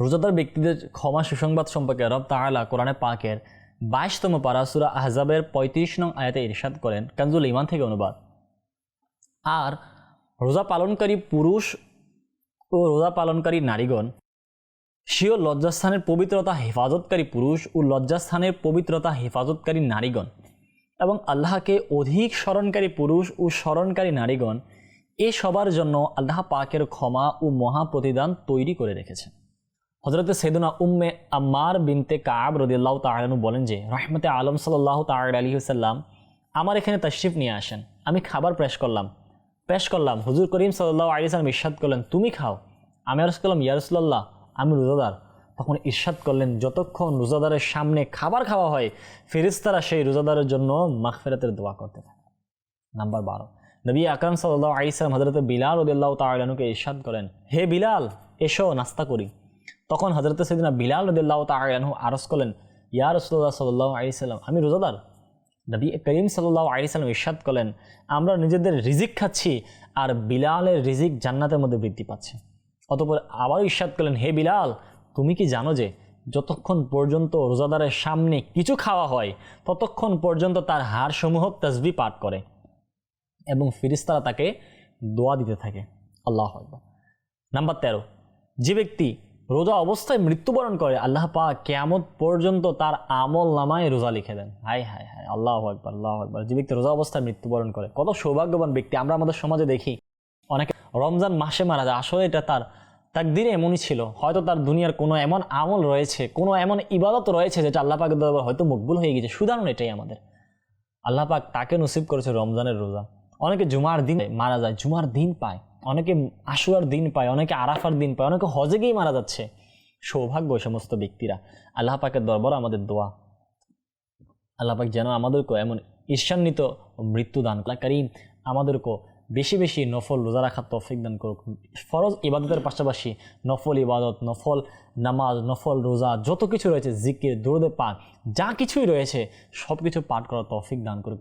রোজাদার ব্যক্তিদের ক্ষমা সুসংবাদ সম্পর্কে রব তাআলা কোরআনে পাকের বাইশতম পারা সূরা আহজাবের পঁয়ত্রিশ নং আয়াতে ইরশাদ করেন, কানজুল ইমান থেকে অনুবাদ। আর রোজা পালনকারী পুরুষ ও রোজা পালনকারী নারীগণ, স্বীয় লজ্জাস্থানের পবিত্রতা হেফাজতকারী পুরুষ ও লজ্জাস্থানের পবিত্রতা হেফাজতকারী নারীগণ এবং আল্লাহকে অধিক স্মরণকারী পুরুষ ও স্মরণকারী নারীগণ, এ সবার জন্য আল্লাহ পাকের ক্ষমা ও মহা প্রতিদান তৈরি করে রেখেছেন। হজরত সৈদুনা উম্মে আম্মার বিনতে কাব রদিল্লাহ তালানু বলেন যে, রহমতে আলম সাল্লাহ তাল আলী সাল্লাম আমার এখানে তশরিফ নিয়ে আসেন। আমি খাবার পেশ করলাম। পেশ করলাম। হুজুর করিম সাল্লাহ আলী সাল্লাম ইরশাদ করলেন, তুমি খাও। আমি আরস করলাম ইয়ারসুল্লাহ আমি রোজাদার। তখন ইরশাদ করলেন, যতক্ষণ রোজাদারের সামনে খাবার খাওয়া হয় ফেরিস্তারা সেই রোজাদারের জন্য মাখফেরাতের দোয়া করতে থাকে। নাম্বার বারো। নবী আকরাম সাল্লাহ আলিসাল্লাম হজরত বিলাল রদুল্লাহ তালানুকে ইরশাদ করেন, হে বিলাল, এসো, নাস্তা করি। তখন হজরত সৈদিনা বিলাল রদুল্লাহ তালানহু আরস করলেন, ইয়া রসুল্লাহ সাল্লাহ আলিসাল্লাম আমি রোজাদার। নবী করিম সাল্লাহ আলিসাল্লাম ইরশাদ করলেন, আমরা নিজেদের রিজিক খাচ্ছি আর বিলালের রিজিক জান্নাতের মধ্যে বৃদ্ধি পাচ্ছে। অতপর আবারও ইরশাদ করলেন, হে বিলাল, তুমি কি জানো যে যতক্ষণ পর্যন্ত রোজাদারের সামনে কিছু খাওয়া হয়, ততক্ষণ পর্যন্ত তার হাড়সমূহ তসবি পাঠ করে এবং ফিরিস্তারা তাকে দোয়া দিতে থাকে। আল্লাহ নাম্বার তেরো, যে ব্যক্তি রোজা অবস্থায় মৃত্যুবরণ করে, আল্লাহ পাক কেয়ামত পর্যন্ত তার আমল নামায় রোজা লিখে দেন। হাই হাই হাই আল্লাহ আকবার আল্লাহ আকবার। যে ব্যক্তি রোজা অবস্থায় মৃত্যুবরণ করে, কত সৌভাগ্যবান ব্যক্তি। আমরা আমাদের সমাজে দেখি, অনেকে রমজান মাসে মারা যায়, আসলে এটা তার তার দিনে এমনই ছিল। হয়তো তার দুনিয়ার কোনো এমন আমল রয়েছে, কোনো এমন ইবাদত রয়েছে, যেটা আল্লাহ পাকের দরবার হয়তো মকবুল হয়ে গেছে সুদারণ এটাই আমাদের। আল্লাহ পাক তাকে নসিব করেছে রমজানের রোজা। অনেকে জুমার দিন মারা যায়, জুমার দিন পায়। অনেকে আশুয়ার দিন পায়, অনেকে আরাফার দিন পায়, অনেকে হজে গিয়েই মারা যাচ্ছে। সৌভাগ্য সমস্ত ব্যক্তিরা। আল্লাহ পাকের দরবার আমাদের দোয়া। আল্লাহ পাক যেন আমাদেরকে এমন ঈর্ষান্বিত মৃত্যু দান করিম আমাদেরকে বেশি বেশি নফল রোজা রাখার তৌফিক দান করুক। ফরজ ইবাদতের পাশাপাশি নফল ইবাদত, নফল নামাজ, নফল রোজা, যত কিছু রয়েছে, জিকির দৌড়দে পাঠ যা কিছুই রয়েছে সব কিছু পাঠ করার তৌফিক দান করুক।